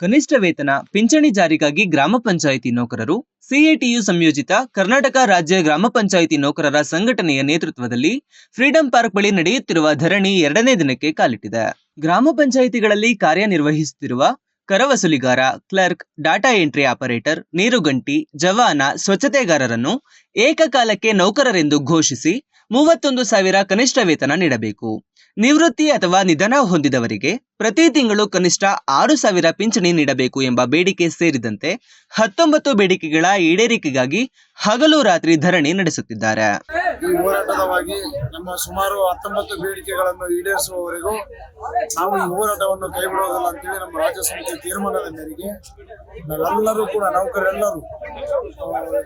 ಕನಿಷ್ಠ ವೇತನ, ಪಿಂಚಣಿ ಜಾರಿಗಾಗಿ ಗ್ರಾಮ ಪಂಚಾಯಿತಿ ನೌಕರರು ಸಿಎಟಿಯು ಸಂಯೋಜಿತ ಕರ್ನಾಟಕ ರಾಜ್ಯ ಗ್ರಾಮ ಪಂಚಾಯಿತಿ ನೌಕರರ ಸಂಘಟನೆಯ ನೇತೃತ್ವದಲ್ಲಿ ಫ್ರೀಡಂ ಪಾರ್ಕ್ ಬಳಿ ನಡೆಯುತ್ತಿರುವ ಧರಣಿ ಎರಡನೇ ದಿನಕ್ಕೆ ಕಾಲಿಟ್ಟಿದೆ. ಗ್ರಾಮ ಪಂಚಾಯಿತಿಗಳಲ್ಲಿ ಕಾರ್ಯನಿರ್ವಹಿಸುತ್ತಿರುವ ಕರ ವಸೂಲಿಗಾರ ಕ್ಲರ್ಕ್, ಡಾಟಾ ಎಂಟ್ರಿ ಆಪರೇಟರ್, ನೀರುಗಂಟಿ, ಜವಾನ, ಸ್ವಚ್ಛತೆಗಾರರನ್ನು ಏಕಕಾಲಕ್ಕೆ ನೌಕರರೆಂದು ಘೋಷಿಸಿ ಮೂವತ್ತೊಂದು ಸಾವಿರ ಕನಿಷ್ಠ ವೇತನ ನೀಡಬೇಕು. ನಿವೃತ್ತಿ ಅಥವಾ ನಿಧನ ಹೊಂದಿದವರಿಗೆ ಪ್ರತಿ ತಿಂಗಳು ಕನಿಷ್ಠ ಆರು ಸಾವಿರ ಪಿಂಚಣಿ ನೀಡಬೇಕು ಎಂಬ ಬೇಡಿಕೆ ಸೇರಿದಂತೆ ಹತ್ತೊಂಬತ್ತು ಬೇಡಿಕೆಗಳ ಈಡೇರಿಕೆಗಾಗಿ ಹಗಲು ರಾತ್ರಿ ಧರಣಿ ನಡೆಸುತ್ತಿದ್ದಾರೆ. ಈ ಹೋರಾಟದವಾಗಿ ನಮ್ಮ ಸುಮಾರು ಹತ್ತೊಂಬತ್ತು ಬೇಡಿಕೆಗಳನ್ನು ಈಡೇರಿಸುವವರೆಗೂ ನಾವು ಈ ಹೋರಾಟವನ್ನು ಕೈಬಿಡುವುದಿಲ್ಲ ಅಂತೇಳಿ ನಮ್ಮ ರಾಜ್ಯ ಸಮಿತಿ ತೀರ್ಮಾನದ ಮೇರೆಗೆ ನಾವೆಲ್ಲರೂ ಕೂಡ ನೌಕರೆಲ್ಲರೂ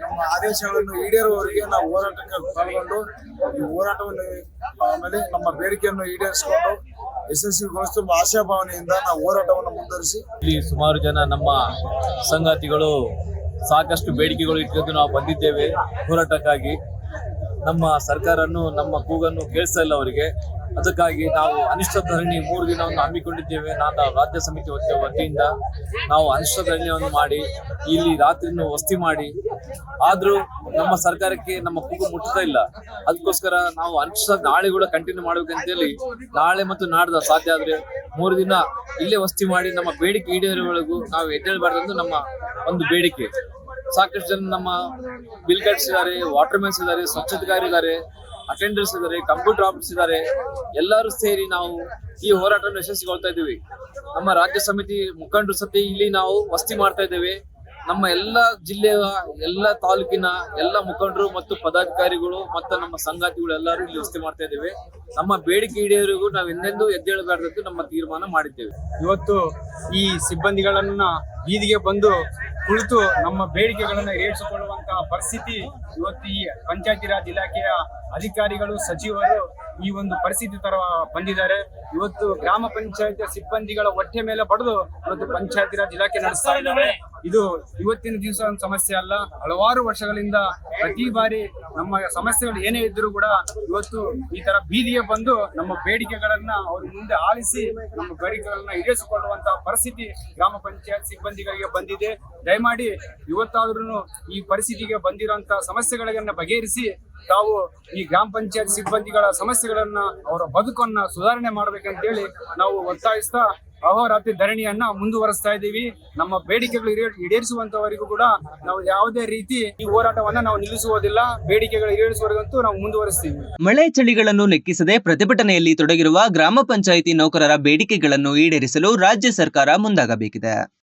ನಮ್ಮ ಆದೇಶಗಳನ್ನು ಈಡೇರುವವರಿಗೆ ನಾವು ಹೋರಾಟಕ್ಕೆ ಪಾಲ್ಗೊಂಡು, ಈ ಹೋರಾಟವನ್ನು, ಆಮೇಲೆ ನಮ್ಮ ಬೇಡಿಕೆಯನ್ನು ಈಡೇರಿಸಿಕೊಂಡು ಯಶಸ್ವಿಗೊಳಿಸುವ ಆಶಾಭಾವನೆಯಿಂದ ನಾವು ಹೋರಾಟವನ್ನು ಮುಂದುವರಿಸಿ. ಇಲ್ಲಿ ಸುಮಾರು ಜನ ನಮ್ಮ ಸಂಗಾತಿಗಳು ಸಾಕಷ್ಟು ಬೇಡಿಕೆಗಳು ಇಟ್ಕೊಂಡು ನಾವು ಬಂದಿದ್ದೇವೆ. ಹೋರಾಟಕ್ಕಾಗಿ ನಮ್ಮ ಸರ್ಕಾರನು ನಮ್ಮ ಕೂಗನ್ನು ಕೇಳಿಸ್ತಾ ಇಲ್ಲ ಅವರಿಗೆ. ಅದಕ್ಕಾಗಿ ನಾವು ಅನಿಷ್ಟ ಧರಣಿ ಮೂರು ದಿನವನ್ನು ಹಮ್ಮಿಕೊಂಡಿದ್ದೇವೆ. ನಾನು ರಾಜ್ಯ ಸಮಿತಿ ವತಿ- ವತಿಯಿಂದ ನಾವು ಅನಿಷ್ಟ ಧರಣಿಯನ್ನು ಮಾಡಿ, ಇಲ್ಲಿ ರಾತ್ರಿಯನ್ನು ವಸ್ತಿ ಮಾಡಿ. ಆದರೂ ನಮ್ಮ ಸರ್ಕಾರಕ್ಕೆ ನಮ್ಮ ಕೂಗು ಮುಟ್ಟುತ್ತಾ ಇಲ್ಲ. ಅದಕ್ಕೋಸ್ಕರ ನಾವು ಅನಿಷ್ಟ ನಾಳೆ ಕೂಡ ಕಂಟಿನ್ಯೂ ಮಾಡ್ಬೇಕಂತೇಳಿ ನಾಳೆ ಮತ್ತು ನಾಡ್ದ ಸಾಧ್ಯ ಆದ್ರೆ ಮೂರು ದಿನ ಇಲ್ಲೇ ವಸ್ತಿ ಮಾಡಿ ನಮ್ಮ ಬೇಡಿಕೆ ಈಡೇರುವವರೆಗೂ ನಾವು ಎದ್ದೇಳಬಾರ್ದು ನಮ್ಮ ಒಂದು ಬೇಡಿಕೆ. ಸಾಕಷ್ಟು ಜನ ನಮ್ಮ ಬಿಲ್ ಕಟ್ಸ್ ಇದ್ದಾರೆ ವಾಟರ್ ಮ್ಯಾನ್ಸ್ ಇದ್ದಾರೆ ಸ್ವಚ್ಛತೆಗಾರಿದ್ದಾರೆ ಅಟೆಂಡರ್ಸ್ ಇದ್ದಾರೆ, ಕಂಪ್ಯೂಟರ್ ಆಫೀಸ್ ಇದ್ದಾರೆ. ಎಲ್ಲರೂ ಸೇರಿ ನಾವು ಈ ಹೋರಾಟವನ್ನು ಯಶಸ್ವಿಗೊಳ್ತಾ ಇದ್ದೀವಿ. ನಮ್ಮ ರಾಜ್ಯ ಸಮಿತಿ ಮುಖಂಡರು ಸತಿ ಇಲ್ಲಿ ನಾವು ವಸ್ತಿ ಮಾಡ್ತಾ ಇದ್ದೇವೆ. ನಮ್ಮ ಎಲ್ಲ ಜಿಲ್ಲೆಯ ಎಲ್ಲ ತಾಲೂಕಿನ ಎಲ್ಲ ಮುಖಂಡರು ಮತ್ತು ಪದಾಧಿಕಾರಿಗಳು ಮತ್ತು ನಮ್ಮ ಸಂಗಾತಿಗಳು ಎಲ್ಲರೂ ಇಲ್ಲಿ ವಸ್ತಿ ಮಾಡ್ತಾ ಇದ್ದೇವೆ. ನಮ್ಮ ಬೇಡಿಕೆ ಈಡೇರಿಗೂ ನಾವು ಎಂದೆಂದೂ ಎದ್ದೇಳಬಾರ್ದು ನಮ್ಮ ತೀರ್ಮಾನ ಮಾಡಿದ್ದೇವೆ. ಇವತ್ತು ಈ ಸಿಬ್ಬಂದಿಗಳನ್ನ ಬೀದಿಗೆ ಬಂದು ಕುಳಿತು ನಮ್ಮ ಬೇಡಿಕೆಗಳನ್ನು ಈಡೇರಿಸಿಕೊಳ್ಳುವಂತಹ ಪರಿಸ್ಥಿತಿ ಇವತ್ತು ಈ ಪಂಚಾಯತಿ ರಾಜ್ ಇಲಾಖೆಯ ಅಧಿಕಾರಿಗಳು, ಸಚಿವರು ಈ ಒಂದು ಪರಿಸ್ಥಿತಿ ತರ ಬಂದಿದ್ದಾರೆ. ಇವತ್ತು ಗ್ರಾಮ ಪಂಚಾಯತ್ ಸಿಬ್ಬಂದಿಗಳ ಹೊಟ್ಟೆ ಮೇಲೆ ಬಡಿದು ಇವತ್ತು ಪಂಚಾಯತಿ ರಾಜ್ ಇಲಾಖೆ ನಡೆಸ್ತಾ ಇದ್ದಾರೆ. ಇದು ಇವತ್ತಿನ ದಿವಸ ಒಂದು ಸಮಸ್ಯೆ ಅಲ್ಲ, ಹಲವಾರು ವರ್ಷಗಳಿಂದ ಪ್ರತಿ ಬಾರಿ ನಮ್ಮ ಸಮಸ್ಯೆಗಳು ಏನೇ ಇದ್ರೂ ಕೂಡ ಇವತ್ತು ಈ ತರ ಬೀದಿಗೆ ಬಂದು ನಮ್ಮ ಬೇಡಿಕೆಗಳನ್ನ ಅವ್ರ ಮುಂದೆ ಆಲಿಸಿ ನಮ್ಮ ಬೇಡಿಕೆಗಳನ್ನ ಈಡೇರಿಸಿಕೊಳ್ಳುವಂತಹ ಪರಿಸ್ಥಿತಿ ಗ್ರಾಮ ಪಂಚಾಯತ್ ಸಿಬ್ಬಂದಿಗಳಿಗೆ ಬಂದಿದೆ. ದಯಮಾಡಿ ಇವತ್ತಾದ್ರೂ ಈ ಪರಿಸ್ಥಿತಿಗೆ ಬಂದಿರುವಂತಹ ಸಮಸ್ಯೆಗಳನ್ನ ಬಗೆಹರಿಸಿ ತಾವು ಈ ಗ್ರಾಮ ಪಂಚಾಯತ್ ಸಿಬ್ಬಂದಿಗಳ ಸಮಸ್ಯೆಗಳನ್ನ ಅವರ ಬದುಕನ್ನ ಸುಧಾರಣೆ ಮಾಡ್ಬೇಕಂತೇಳಿ ನಾವು ಒತ್ತಾಯಿಸ್ತಾ ಅಹೋರಾತ್ರಿ ಧರಣಿಯನ್ನ ಮುಂದುವರಿಸ್ತಾ ಇದ್ದೀವಿ. ನಮ್ಮ ಬೇಡಿಕೆಗಳು ಈಡೇರಿಸುವಂತವರಿಗೂ ಕೂಡ ನಾವು ಯಾವುದೇ ರೀತಿ ಈ ಹೋರಾಟವನ್ನ ನಾವು ನಿಲ್ಲಿಸುವುದಿಲ್ಲ. ಬೇಡಿಕೆಗಳು ಈಡೇರಿಸುವವರೆಗಂತೂ ನಾವು ಮುಂದುವರೆಸ್ತೀವಿ. ಮಳೆ ಚಳಿಗಳನ್ನು ಲೆಕ್ಕಿಸದೆ ಪ್ರತಿಭಟನೆಯಲ್ಲಿ ತೊಡಗಿರುವ ಗ್ರಾಮ ಪಂಚಾಯಿತಿ ನೌಕರರ ಬೇಡಿಕೆಗಳನ್ನು ಈಡೇರಿಸಲು ರಾಜ್ಯ ಸರ್ಕಾರ ಮುಂದಾಗಬೇಕಿದೆ.